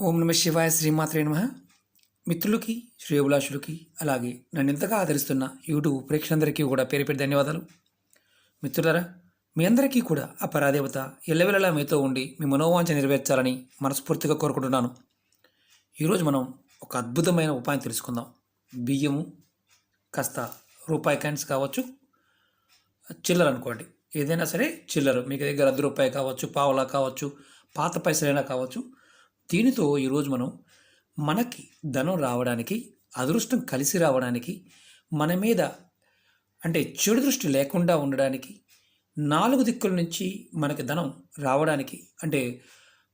ఓం నమ శివాయ శ్రీమాత్రే నమ. మిత్రులకి శ్రేయోభిలాషులకి అలాగే నన్ను ఎంతగా ఆదరిస్తున్న యూట్యూబ్ ప్రేక్షకులందరికీ కూడా పేరు పెట్టి ధన్యవాదాలు. మిత్రులారా మీ అందరికీ కూడా ఆ పరాదేవత ఎల్లవెల్లలా మీతో ఉండి మీ మనోవాంఛ నెరవేర్చాలని మనస్ఫూర్తిగా కోరుకుంటున్నాను. ఈరోజు మనం ఒక అద్భుతమైన ఉపాయం తెలుసుకుందాం. బియ్యము కాస్త రూపాయి కాయిన్స్ కావచ్చు చిల్లర అనుకోండి. ఏదైనా సరే చిల్లర మీకు దగ్గర అర్ధ రూపాయి కావచ్చు పావలా కావచ్చు పాత పైసలైనా కావచ్చు దీనితో ఈరోజు మనం మనకి ధనం రావడానికి అదృష్టం కలిసి రావడానికి మన మీద అంటే చెడు దృష్టి లేకుండా ఉండడానికి నాలుగు దిక్కుల నుంచి మనకి ధనం రావడానికి అంటే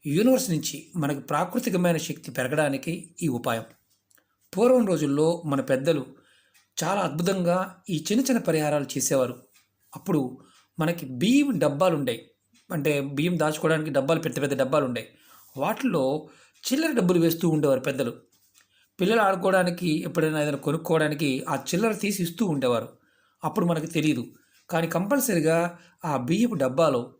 యూనివర్స్ నుంచి మనకు ప్రాకృతికమైన శక్తి పెరగడానికి ఈ ఉపాయం. పూర్వం రోజుల్లో మన పెద్దలు చాలా అద్భుతంగా ఈ చిన్న చిన్న పరిహారాలు చేసేవారు. అప్పుడు మనకి బియ్యం డబ్బాలు ఉండేవి అంటే బియ్యం దాచుకోవడానికి డబ్బాలు పెద్ద పెద్ద డబ్బాలు ఉండేవి వాటిల్లో చిల్లర డబ్బులు వేస్తూ ఉండేవారు పెద్దలు. పిల్లలు ఆడుకోవడానికి ఎప్పుడైనా ఏదైనా కొనుక్కోవడానికి ఆ చిల్లర తీసి ఇస్తూ ఉండేవారు. అప్పుడు మనకు తెలియదు కానీ కంపల్సరిగా ఆ బియ్యపు డబ్బాలో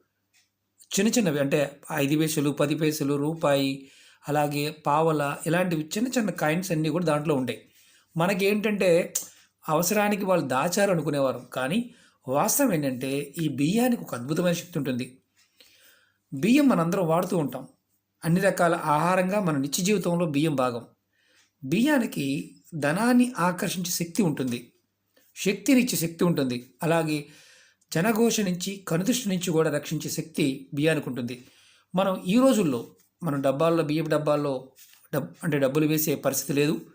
చిన్న చిన్నవి అంటే ఐదు పైసలు పది పైసలు రూపాయి అలాగే పావల ఇలాంటివి చిన్న చిన్న కాయిన్స్ అన్నీ కూడా దాంట్లో ఉంటాయి మనకి ఏంటంటే అవసరానికి వాళ్ళు దాచారు అనుకునేవారు. కానీ వాస్తవం ఏంటంటే ఈ బియ్యానికి ఒక అద్భుతమైన శక్తి ఉంటుంది. బియ్యం మనందరం వాడుతూ ఉంటాం. అన్ని రకాల ఆహారంగా మన నిత్య జీవితంలో బియ్యం భాగం. బియ్యానికి ధనాన్ని ఆకర్షించే శక్తి ఉంటుంది. శక్తినిచ్చే శక్తి ఉంటుంది. అలాగే జనఘోష నుంచి కనుదృష్టి నుంచి కూడా రక్షించే శక్తి బియ్యానికి ఉంటుంది. మనం ఈ రోజుల్లో మనం డబ్బాల్లో బియ్యపు డబ్బాల్లో డబ్ అంటే డబ్బులు వేసే పరిస్థితి లేదు.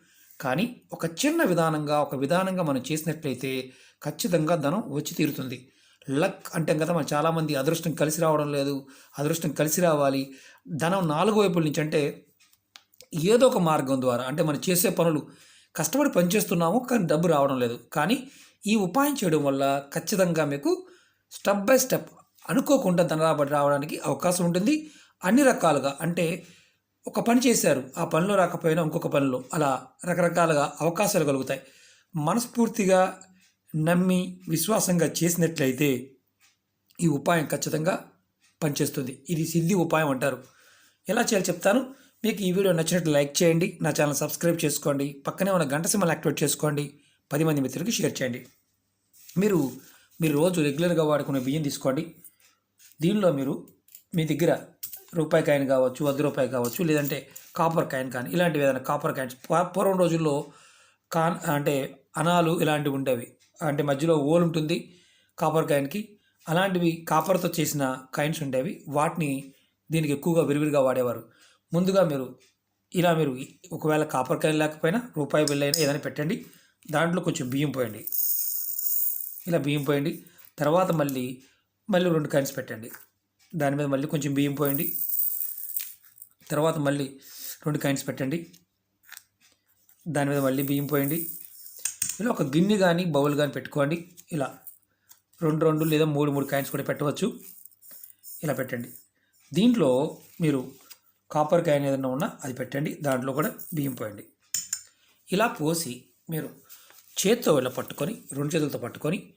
కానీ ఒక చిన్న విధానంగా ఒక విధానంగా మనం చేసినట్లయితే ఖచ్చితంగా ధనం వచ్చి తీరుతుంది. లక్ అంటే కదా మనం చాలామంది అదృష్టం కలిసి రావడం లేదు అదృష్టం కలిసి రావాలి. ధనం నాలుగు వైపుల నుంచి అంటే ఏదో ఒక మార్గం ద్వారా అంటే మనం చేసే పనులు కష్టపడి పనిచేస్తున్నాము కానీ డబ్బు రావడం లేదు. కానీ ఈ ఉపాయం చేయడం వల్ల ఖచ్చితంగా మీకు స్టెప్ బై స్టెప్ అనుకోకుండా ధన రాబడి రావడానికి అవకాశం ఉంటుంది. అన్ని రకాలుగా అంటే ఒక పని చేశారు ఆ పనిలో రాకపోయినా ఇంకొక పనిలో అలా రకరకాలుగా అవకాశాలు కలుగుతాయి. మనస్ఫూర్తిగా నమ్మి విశ్వాసంగా చేసినట్లయితే ఈ ఉపాయం ఖచ్చితంగా పనిచేస్తుంది. ఇది సిద్ధి ఉపాయం అంటారు. ఎలా చేయాలో చెప్తాను. మీకు ఈ వీడియో నచ్చినట్లు లైక్ చేయండి. నా ఛానల్ సబ్స్క్రైబ్ చేసుకోండి. పక్కనే ఉన్న గంట సిమ్మలు యాక్టివేట్ చేసుకోండి. పది మంది మిత్రులకి షేర్ చేయండి. మీరు మీరు రోజు రెగ్యులర్గా వాడుకునే బియ్యం తీసుకోండి. దీనిలో మీరు మీ దగ్గర రూపాయి కాయిన్ కావచ్చు వద్ద రూపాయి కావచ్చు లేదంటే కాపర్ కాయిన్ కానీ ఇలాంటివి ఏదైనా కాపర్ కాయిన్స్. పూర్వం రోజుల్లో కాన్ అంటే అనాలు ఇలాంటివి ఉండేవి. అంటే మధ్యలో ఓల్ ఉంటుంది కాపర్ కాయిన్కి. అలాంటివి కాపర్తో చేసిన కాయిన్స్ ఉండేవి. వాటిని దీనికి ఎక్కువగా విరివిరిగా వాడేవారు. ముందుగా మీరు ఇలా మీరు ఒకవేళ కాపర్ కాయిన్ లేకపోయినా రూపాయి బిల్ అయినా ఏదైనా పెట్టండి. దాంట్లో కొంచెం బియ్యం పోయండి. ఇలా బియ్యం పోయండి. తర్వాత మళ్ళీ మళ్ళీ రెండు కాయిన్స్ పెట్టండి. దాని మీద మళ్ళీ కొంచెం బియ్యం పోయండి. తర్వాత మళ్ళీ రెండు కాయిన్స్ పెట్టండి. దాని మీద మళ్ళీ బియ్యం పోయండి. ఇలా ఒక గిన్నె కానీ బౌల్ కానీ పెట్టుకోండి. ఇలా రెండు రెండు లేదా మూడు మూడు కాయిన్స్ కూడా పెట్టవచ్చు. ఇలా పెట్టండి. దీంట్లో మీరు కాపర్ కాయిన్ ఏదైనా ఉన్నా అది పెట్టండి. దాంట్లో కూడా బియ్యం పోయండి. ఇలా పోసి మీరు చేత్తో ఇలా పట్టుకొని రెండు చేతులతో పట్టుకొని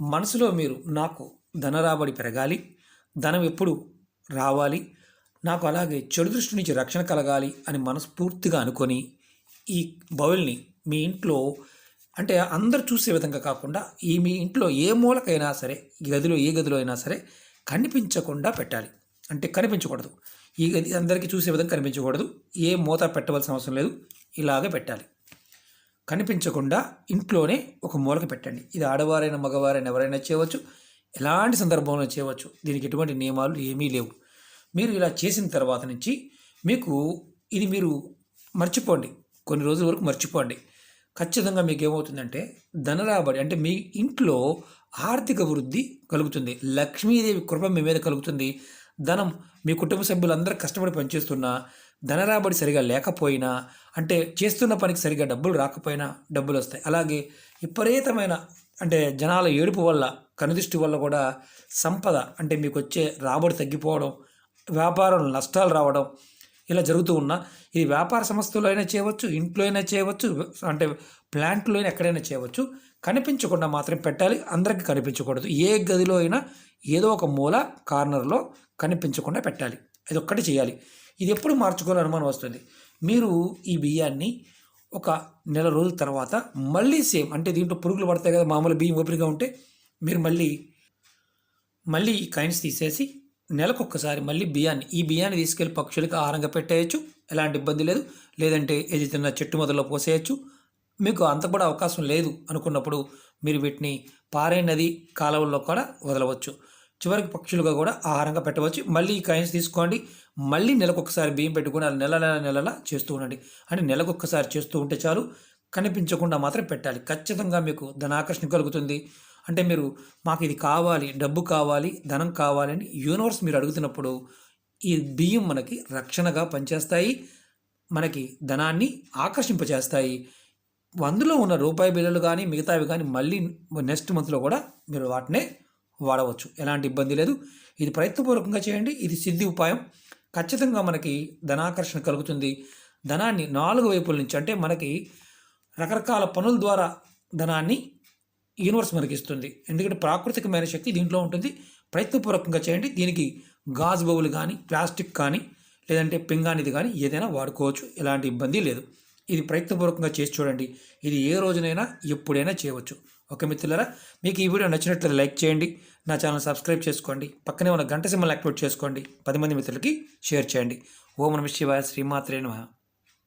మనసులో మీరు నాకు ధన రాబడి పెరగాలి. ధనం ఎప్పుడు రావాలి. నాకు అలాగే చెడు దృష్టి నుంచి రక్షణ కలగాలి అని మనస్ఫూర్తిగా అనుకొని ఈ బౌల్ని మీ ఇంట్లో అంటే అందరు చూసే విధంగా కాకుండా ఈ మీ ఇంట్లో ఏ మూలకైనా సరే ఈ గదిలో ఏ గదిలో అయినా సరే కనిపించకుండా పెట్టాలి. అంటే కనిపించకూడదు. ఈ గది అందరికీ చూసే విధంగా కనిపించకూడదు. ఏ మూత పెట్టవలసిన అవసరం లేదు. ఇలాగే పెట్టాలి. కనిపించకుండా ఇంట్లోనే ఒక మూలక పెట్టండి. ఇది ఆడవారైనా మగవారైనా ఎవరైనా చేయవచ్చు. ఎలాంటి సందర్భంలో చేయవచ్చు. దీనికి ఎటువంటి నియమాలు ఏమీ లేవు. మీరు ఇలా చేసిన తర్వాత నుంచి మీకు ఇది మీరు మర్చిపోండి. కొన్ని రోజుల వరకు మర్చిపోండి. ఖచ్చితంగా మీకు ఏమవుతుందంటే ధన రాబడి అంటే మీ ఇంట్లో ఆర్థిక వృద్ధి కలుగుతుంది. లక్ష్మీదేవి కృప మీ మీద కలుగుతుంది. ధనం మీ కుటుంబ సభ్యులందరూ కష్టపడి పనిచేస్తున్నా ధన రాబడి సరిగా లేకపోయినా అంటే చేస్తున్న పనికి సరిగా డబ్బులు రాకపోయినా డబ్బులు వస్తాయి. అలాగే విపరీతమైన అంటే జనాల ఏడుపు వల్ల కనుదృష్టి వల్ల కూడా సంపద అంటే మీకు వచ్చే రాబడి తగ్గిపోవడం వ్యాపారం నష్టాలు రావడం ఇలా జరుగుతూ ఉన్నా ఇది వ్యాపార సంస్థలో అయినా చేయవచ్చు ఇంట్లో అయినా చేయవచ్చు అంటే ప్లాంట్లో అయినా ఎక్కడైనా చేయవచ్చు. కనిపించకుండా మాత్రం పెట్టాలి అందరికీ కనిపించకూడదు. ఏ గదిలో అయినా ఏదో ఒక మూల కార్నర్లో కనిపించకుండా పెట్టాలి. ఇది ఒక్కటి చేయాలి. ఇది ఎప్పుడు మార్చుకోవాలని అనుమానం వస్తుంది. మీరు ఈ బియ్యాన్ని ఒక నెల రోజుల తర్వాత మళ్ళీ సేమ్ అంటే దీంట్లో పురుగులు పడతాయి కదా మామూలు బియ్యం ఓపెన్గా ఉంటే మీరు మళ్ళీ మళ్ళీ ఈ కాయిన్స్ తీసేసి నెలకొకసారి మళ్ళీ బియ్యాన్ని ఈ బియ్యాన్ని తీసుకెళ్ళి పక్షులకు ఆహారంగా పెట్టేయచ్చు. ఎలాంటి ఇబ్బంది లేదు. లేదంటే ఏది తిన్న చెట్టు మొదల్లో పోసేయచ్చు. మీకు అంత కూడా అవకాశం లేదు అనుకున్నప్పుడు మీరు వీటిని పారే నది కాలువల్లో కూడా వదలవచ్చు. చివరికి పక్షులుగా కూడా ఆహారంగా పెట్టవచ్చు. మళ్ళీ ఈ కాయిన్స్ తీసుకోండి. మళ్ళీ నెలకొకసారి బియ్యం పెట్టుకుని అలా నెల నెల నెలలా చేస్తూ ఉండండి. అంటే నెలకొకసారి చేస్తూ ఉంటే చాలు. కనిపించకుండా మాత్రం పెట్టాలి. ఖచ్చితంగా మీకు ధనాకర్షణ కలుగుతుంది. అంటే మీరు మాకు ఇది కావాలి డబ్బు కావాలి ధనం కావాలి అని యూనివర్స్ మీరు అడుగుతున్నప్పుడు ఈ బియ్యం మనకి రక్షణగా పనిచేస్తాయి మనకి ధనాన్ని ఆకర్షింపచేస్తాయి అందులో ఉన్న రూపాయి బిల్లులు కానీ మిగతావి కానీ మళ్ళీ నెక్స్ట్ మంత్లో కూడా మీరు వాటినే వాడవచ్చు. ఎలాంటి ఇబ్బంది లేదు. ఇది ప్రయత్నపూర్వకంగా చేయండి. ఇది సిద్ధి ఉపాయం. ఖచ్చితంగా మనకి ధనాకర్షణ కలుగుతుంది. ధనాన్ని నాలుగు వైపుల నుంచి అంటే మనకి రకరకాల పనుల ద్వారా ధనాన్ని యూనివర్స్ మనకి ఇస్తుంది. ఎందుకంటే ప్రాకృతికమైన శక్తి దీంట్లో ఉంటుంది. ప్రయత్నపూర్వకంగా చేయండి. దీనికి గాజు బౌలు కానీ ప్లాస్టిక్ కానీ లేదంటే పింగానిది కానీ ఏదైనా వాడుకోవచ్చు. ఎలాంటి ఇబ్బంది లేదు. ఇది ప్రయత్నపూర్వకంగా చేసి చూడండి. ఇది ఏ రోజునైనా ఎప్పుడైనా చేయవచ్చు. ఓకే మిత్రులారా మీకు ఈ వీడియో నచ్చినట్లయితే లైక్ చేయండి. నా ఛానల్ సబ్స్క్రైబ్ చేసుకోండి. పక్కనే ఉన్న గంట సింబల్ యాక్టివేట్ చేసుకోండి. పది మంది మిత్రులకి షేర్ చేయండి. ఓం నమ శివాయ శ్రీమాత్రే నమ.